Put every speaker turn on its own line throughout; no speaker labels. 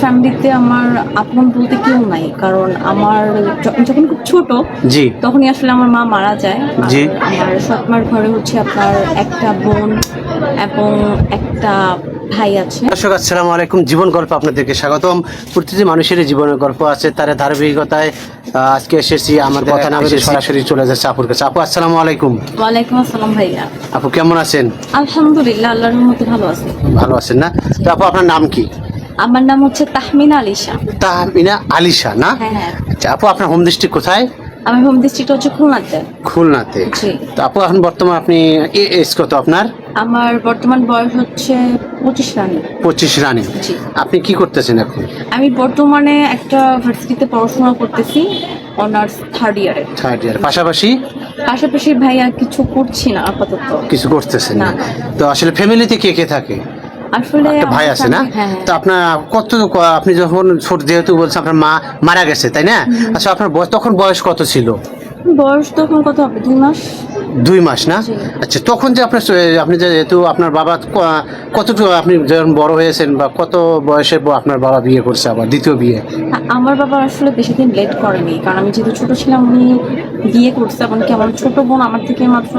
ফ্যামিলিতে আমার আপন বলতে কেউ নাই কারণ আমার যখন খুব ছোট
জি।
তখনই আসলে আমার মা মারা যায়।
জি।
আমার সৎমার ঘরে হচ্ছে আপনার একটা বোন এবং একটা ভাই আছে।
দর্শক আসসালামু আলাইকুম। জীবন গল্প আপনাদেরকে স্বাগতম। প্রতিটি মানুষের জীবনের গল্প আছে তার ধারাবাহিকতায় আজকে এসেছি। আমাদের কথা না বলে সরাসরি চলে যাচ্ছে আপুর কাছে। আপু আসসালামু আলাইকুম।
ওয়ালাইকুম আসসালাম ভাইয়া।
আপু কেমন আছেন?
আলহামদুলিল্লাহ আল্লাহর মতো ভালো আছে।
ভালো আছেন না? তো আপু আপনার নাম কি?
আমার নাম হচ্ছে তাহমিনা আলিশা।
তাহমিনা আলিশা না?
হ্যাঁ হ্যাঁ।
আচ্ছা আপু আপনার হোম ডিস্ট্রিক্ট কোথায়?
আমার হোম ডিস্ট্রিক্ট হচ্ছে খুলনাতে।
খুলনাতে। তো আপু এখন বর্তমান আপনি এজ কত আপনার?
আমার বর্তমান বয়স হচ্ছে পঁচিশ রানি।
পঁচিশ রানি।
জি।
আপনি কি করতেছেন এখন?
আমি বর্তমানে একটা ভার্সিটিতে পড়াশোনা করতেছি অনার্স থার্ড ইয়ারে
থার্ড ইয়ার পাশাপাশি?
পাশাপাশি ভাইয়া কিছু করছি না আপাতত।
কিছু করতেছেন না। তো আসলে ফ্যামিলিতে কে কে থাকে?
আসলে
একটা ভাই আছে না?
হ্যাঁ হ্যাঁ।
তো আপনার কত আপনি যখন ছোট যেহেতু বলছেন আপনার মা মারা গেছে তাই না? আচ্ছা আপনার বয়স তখন বয়স কত ছিল?
বয়স তখন কত? হবে দুই মাস
দুই মাস না? আচ্ছা তখন যে আপনার আপনি যেহেতু আপনার বাবা কতটুকু আপনি যখন বড় হয়েছেন বা কত বয়সে আপনার বাবা বিয়ে করছে আবার দ্বিতীয় বিয়ে?
আমার বাবা আসলে বেশি দিন লেট করেনি কারণ আমি যেহেতু ছোট ছিলাম উনি বিয়ে করছে এমনকি আমার ছোট বোন আমার থেকে মাত্র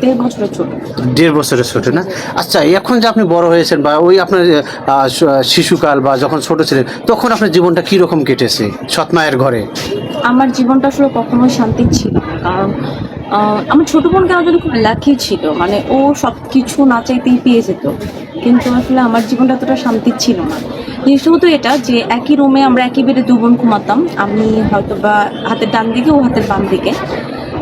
দেড় বছরের ছোট।
দেড় বছরের ছোট না? আচ্ছা এখন যে আপনি বড় হয়েছেন বা ওই আপনার শিশুকাল বা যখন ছোট ছিলেন তখন আপনার জীবনটা কীরকম কেটেছে সৎ মায়ের ঘরে?
আমার জীবনটা আসলে কখনোই শান্তি ছিল না কারণ আমার ছোট বোন কেন জানি খুব লাকি ছিল। মানে ও সব কিছু না চাইতেই পেয়ে যেত। কিন্তু আসলে আমার জীবনটা এতটা শান্তি ছিল না। জিনিসটা এটা যে একই রুমে আমরা একই বেডে দু বোন ঘুমাতাম, আমি হয়তো বা হাতের ডান দিকে, ও হাতের বাম দিকে।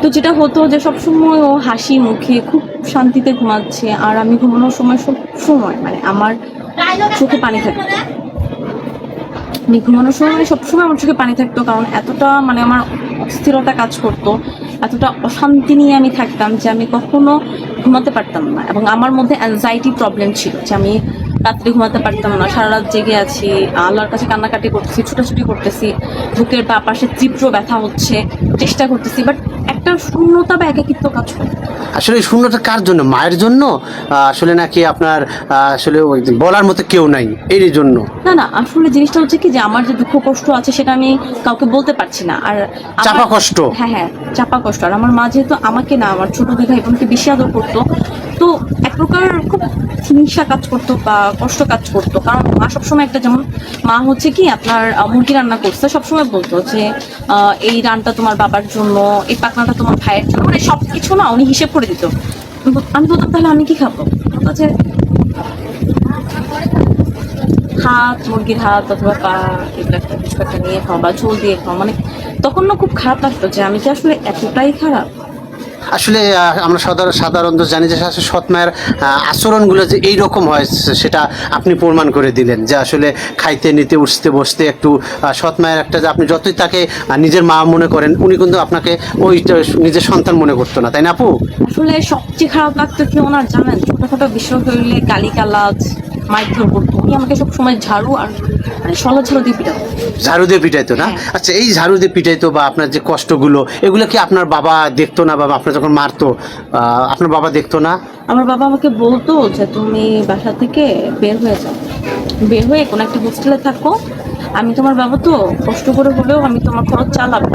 তো যেটা হতো যে সবসময় ও হাসি মুখে খুব শান্তিতে ঘুমাচ্ছে, আর আমি ঘুমানোর সময় সব সময় মানে আমার চোখে পানি থাকতো। ঘুমানোর সময় মানে সবসময় আমার চোখে পানি থাকতো, কারণ এতটা মানে আমার অস্থিরতা কাজ করতো। এতটা অশান্তি নিয়ে আমি থাকতাম যে আমি কখনো ঘুমাতে পারতাম না। এবং আমার মধ্যে অ্যাংজাইটি প্রবলেম ছিল যে আমি রাত্রে ঘুমাতে পারতাম না সারা রাত জেগে আছি, আল্লাহর কাছে কান্নাকাটি করতেছি, ছুটাছুটি করতেছি, বুকের বা পাশে তীব্র ব্যথা হচ্ছে, চেষ্টা করতেছি বাট একটা শূন্যতা বা একাকিত্ব কাজ করে।
আসলে এই শূন্যতা কার জন্য? মায়ের জন্য? আসলে নাকি আপনার আসলে বলার মতো কেউ নাই এর জন্য?
না না আসলে জিনিসটা হচ্ছে কি যে আমার যে দুঃখ কষ্ট আছে সেটা আমি কাউকে বলতে পারছি না। আর
চাপা কষ্ট।
হ্যাঁ হ্যাঁ চাপা কষ্ট। আর আমার মা যেহেতু আমাকে না আমার ছোট দুই ভাই বোনকে বেশি আদর করতো তো প্রকার খুব হিংসা কাজ করতো বা কষ্ট কাজ করতো। কারণ মা সবসময় একটা যেমন, মা হচ্ছে কি আপনার মুরগি রান্না করছে, সবসময় বলতো যে এই রানটা তোমার বাবার জন্য, এই পাকনাটা তোমার ভাইয়ের জন্য মানে সব কিছু না উনি হিসেব করে দিত। আমি বলতাম, তাহলে আমি কি খাব? যে হাত, মুরগির হাত অথবা পা, এগুলো একটা কিছু একটা নিয়ে খাওয়া বা ঝোল দিয়ে খাওয়া মানে তখন না খুব খারাপ লাগতো যে, আমি কি আসলে এতটাই খারাপ?
আসলে আমরা সাধারণ সাধারণত জানি যে সৎ মায়ের আচরণগুলো যে এইরকম হয় সেটা আপনি প্রমাণ করে দিলেন যে আসলে খাইতে, নিতে, উঠতে, বসতে একটু সৎ মায়ের একটা যে আপনি যতই তাকে নিজের মা মনে করেন, উনি কিন্তু আপনাকে ওই, নিজের সন্তান মনে করতো না, তাই না আপু?
আসলে সবচেয়ে খারাপ লাগতো কি ওনার জানেন? ছোটখাটো বিষয় হইলে গালি গালাজ মারধর করতো উনি আমাকে সব সময় ঝাড়ু আর মানে সলা ঝাড়ু দিয়ে পিটাতো।
ঝাড়ু দিয়ে পিটাইতো না?
হ্যাঁ।
আচ্ছা এই ঝাড়ু দিয়ে পিটাইতো বা আপনার যে কষ্টগুলো এগুলো কি আপনার বাবা দেখতো না বা আপনার যখন মারতো আপনার বাবা দেখতো না?
আমার বাবা আমাকে বলতো যে তুমি বাসা থেকে বের হয়ে যাও। বের হয়ে কোনো একটা হোস্টেলে থাকো। আমি তোমার বাবা তো কষ্ট করে হলেও আমি তোমার খরচ চালাবো।